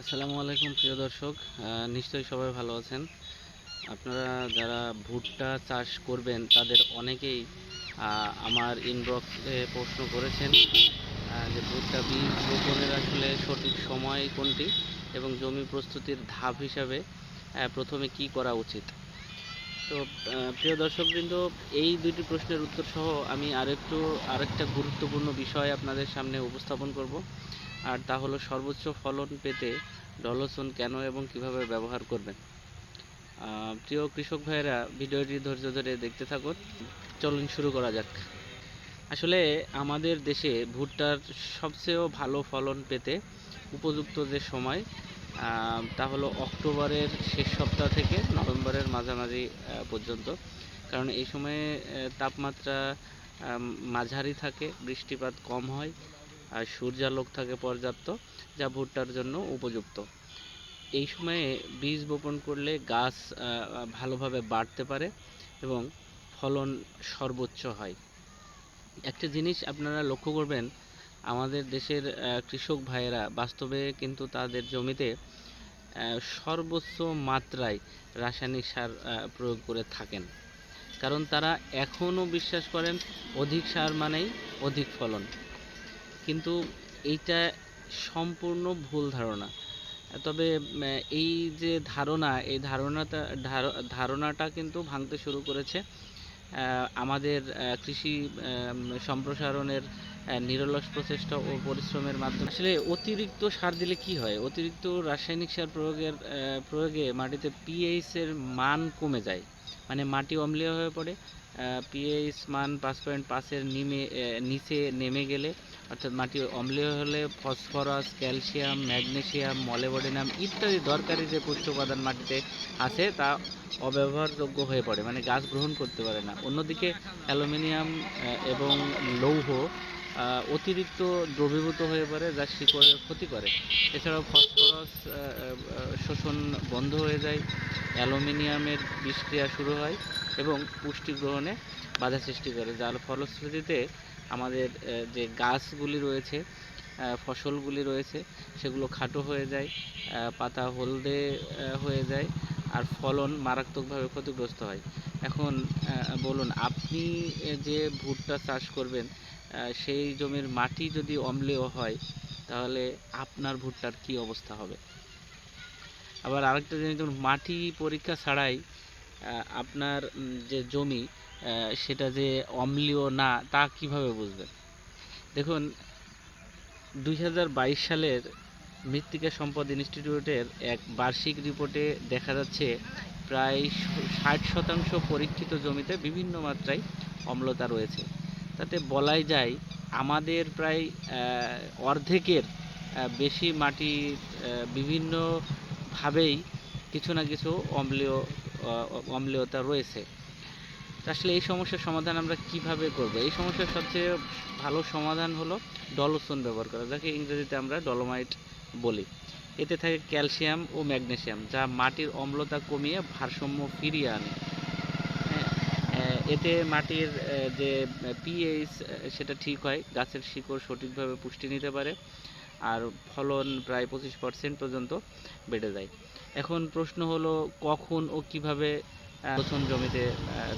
আসসালামু আলাইকুম, প্রিয় দর্শক। নিশ্চয়ই সবাই ভালো আছেন। আপনারা যারা ভুট্টা চাষ করবেন, তাদের অনেকেই আমার ইনবক্সে প্রশ্ন করেছেন যে ভুট্টা বীজ রোপণের আসলে সঠিক সময় কোনটি এবং জমি প্রস্তুতির ধাপ হিসাবে প্রথমে কি করা উচিত? তো প্রিয় দর্শকবৃন্দ, এই দুইটি প্রশ্নের উত্তর সহ আমি আরেকটু, আরেকটা গুরুত্বপূর্ণ বিষয় আপনাদের সামনে উপস্থাপন করব। আর তা হলো সর্বোচ্চ ফলন পেতে ডলসন কেন এবং কীভাবে ব্যবহার করবেন? প্রিয় কৃষক ভাইয়েরা, ভিডিওটি ধৈর্য ধরে দেখতে থাকুন। চলুন শুরু করা যাক। আসলে আমাদের দেশে ভুট্টার সবচেয়েও ভালো ফলন পেতে উপযুক্ত যে সময় তা হলো অক্টোবরের শেষ সপ্তাহ থেকে নভেম্বরের মাঝামাঝি পর্যন্ত। কারণ এই সময়ে তাপমাত্রা মাঝারি থাকে, বৃষ্টিপাত কম হয় আর সূর্যালোক থাকে পর্যাপ্ত, যা ভুট্টার জন্য উপযুক্ত। এই সময়ে বীজ বপন করলে গাছ ভালোভাবে বাড়তে পারে এবং ফলন সর্বোচ্চ হয়। একটা জিনিস আপনারা লক্ষ্য করবেন, আমাদের দেশের কৃষক ভাইয়েরা বাস্তবে কিন্তু তাদের জমিতে সর্বোচ্চ মাত্রায় রাসায়নিক সার প্রয়োগ করে থাকেন। কারণ তারা এখনও বিশ্বাস করেন, অধিক সার মানেই অধিক ফলন। কিন্তু এইটা সম্পূর্ণ ভুল ধারণা। তবে এই যে ধারণা, এই ধারণাটা, ধার- ধারণাটা কিন্তু ভাঙতে শুরু করেছে আমাদের কৃষি সম্প্রসারণের নিরলস প্রচেষ্টা ও পরিশ্রমের মাধ্যমে। আসলে অতিরিক্ত সার দিলে কি হয়? অতিরিক্ত রাসায়নিক সার প্রয়োগের প্রয়োগে মাটিতে পিএইচ এর মান কমে যায়। মানে মাটি অম্লীয় হয়ে পড়ে পিএইচ মান পাঁচ পয়েন্ট পাঁচের নিমে নিচে নেমে গেলে অর্থাৎ মাটি অম্লীয় হলে ফসফরাস, ক্যালসিয়াম, ম্যাগনেসিয়াম, মলেবডিনাম ইত্যাদি দরকারি যে পুষ্টি উপাদান মাটিতে আছে তা অব্যবহারযোগ্য হয়ে পড়ে মানে গাছ গ্রহণ করতে পারে না। অন্যদিকে অ্যালুমিনিয়াম এবং লৌহ অতিরিক্ত দ্রবীভূত হয়ে পড়ে যা শিকড়ের ক্ষতি করে। এছাড়াও ফসফরাস শোষণ বন্ধ হয়ে যায়, অ্যালুমিনিয়ামের বিষক্রিয়া শুরু হয় এবং পুষ্টি গ্রহণে বাধা সৃষ্টি করে, যার ফলশ্রুতিতে আমাদের যে গাছগুলি রয়েছে ফসলগুলি রয়েছে, সেগুলো খাটো হয়ে যায় পাতা হলদে হয়ে যায়, আর ফলন মারাত্মকভাবে ক্ষতিগ্রস্ত হয়। এখন বলুন, আপনি যে ভুট্টা চাষ করবেন সেই জমির মাটি যদি অম্লীয় হয়, তাহলে আপনার ভুট্টার কি অবস্থা হবে? আবার আরেকটা জিনিস ধরুন মাটি পরীক্ষা ছাড়াই আপনার যে জমি সেটা যে অম্লীয় না, তা কীভাবে বুঝবেন? দেখুন, দুই হাজার বাইশ সালের মৃত্তিকা সম্পদ ইনস্টিটিউটের এক বার্ষিক রিপোর্টে দেখা যাচ্ছে, প্রায় ষাট শতাংশ পরীক্ষিত জমিতে বিভিন্ন মাত্রায় অম্লতা রয়েছে। তাতে বলাই যায়, আমাদের প্রায় অর্ধেকের বেশি মাটি বিভিন্নভাবেই কিছু না কিছু অম্লীয় অম্লীয়তা রয়েছে। আসলে এই সমস্যার সমাধান আমরা কীভাবে করব? এই সমস্যার সবচেয়ে ভালো সমাধান হলো ডলোসন ব্যবহার করা যাকে ইংরেজিতে আমরা ডলোমাইট বলি। এতে থাকে ক্যালসিয়াম ও ম্যাগনেসিয়াম যা মাটির অম্লতা কমিয়ে ভারসাম্য ফিরিয়ে আনে। হ্যাঁ, এতে মাটির যে পিএইচ সেটা ঠিক হয় গাছের শিকড় সঠিকভাবে পুষ্টি নিতে পারে। আর ফলন প্রায় পঁচিশ পার্সেন্ট পর্যন্ত বেড়ে যায়। এখন প্রশ্ন হলো, কখন ও কীভাবে রসুন জমিতে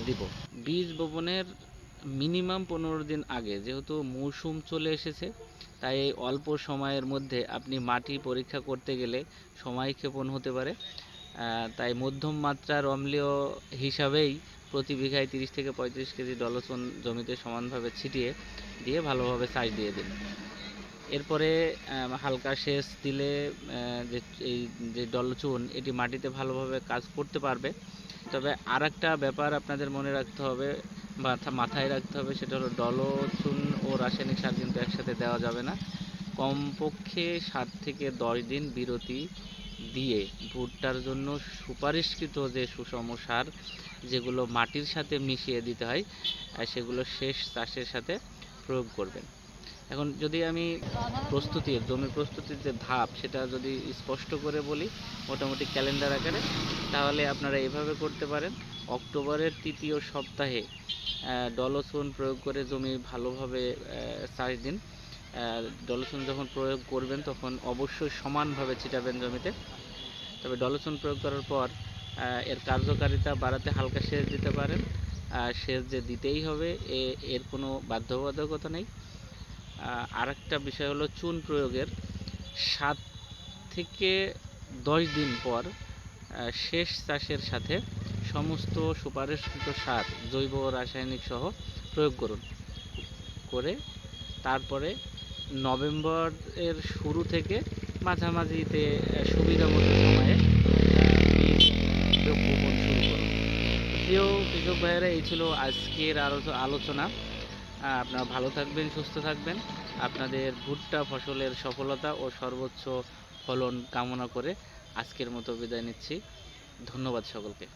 দিব? বীজ বপনের মিনিমাম পনেরো দিন আগে যেহেতু মৌসুম চলে এসেছে, তাই অল্প সময়ের মধ্যে আপনি মাটি পরীক্ষা করতে গেলে সময় ক্ষেপণ হতে পারে। তাই মধ্যম মাত্রার অম্লীয় হিসাবেই প্রতি বিঘায় তিরিশ থেকে পঁয়ত্রিশ কেজি ডলসন জমিতে সমানভাবে ছিটিয়ে দিয়ে ভালোভাবে চাষ দিয়ে দিন। এরপরে হালকা সেচ দিলে যে, এই যে ডলচুন, এটি মাটিতে ভালোভাবে কাজ করতে পারবে। তবে আর একটা ব্যাপার আপনাদের মনে রাখতে হবে বা থা- মাথায় রাখতে হবে, সেটা হলো ডলচুন ও রাসায়নিক সার কিন্তু একসাথে দেওয়া যাবে না। কমপক্ষে সাত থেকে দশ দিন বিরতি দিয়ে ভুট্টার জন্য সুপারিশকৃত যে সুষম সার, যেগুলো মাটির সাথে মিশিয়ে দিতে হয় সেগুলো শেষ চাষের সাথে প্রয়োগ করবেন। এখন যদি আমি প্রস্তুতির জমির প্রস্তুতির যে ধাপ, সেটা যদি স্পষ্ট করে বলি মোটামুটি ক্যালেন্ডার আকারে, তাহলে আপনারা এভাবে করতে পারেন। অক্টোবরের তৃতীয় সপ্তাহে ডলসন প্রয়োগ করে জমি ভালোভাবে চাষ দিন। ডলসন যখন প্রয়োগ করবেন, তখন অবশ্যই সমানভাবে ছিটাবেন জমিতে। তবে ডলসন প্রয়োগ করার পর এর কার্যকারিতা বাড়াতে হালকা সেচ দিতে পারেন। আর সেচ যে দিতেই হবে এর কোনো বাধ্যবাধকতা নেই। আর একটা বিষয় হলো চুন প্রয়োগের। সাত থেকে দশ দিন পর শেষ চাষের সাথে সমস্ত সুপারিশকৃত সার, জৈব রাসায়নিক সহ প্রয়োগ করুন। করে তারপরে নভেম্বরের শুরু থেকে মাঝামাঝিতে সুবিধা মতো সময়ে শুরু করুন। প্রিয় কৃষক ভাইয়েরা, এই ছিল আজকের আলোচনা। আপনারা ভালো থাকবেন, সুস্থ থাকবেন। আপনাদের ভুট্টা ফসলের সফলতা ও সর্বোচ্চ ফলন কামনা করে আজকের মতো বিদায় নিচ্ছি। ধন্যবাদ সকলকে।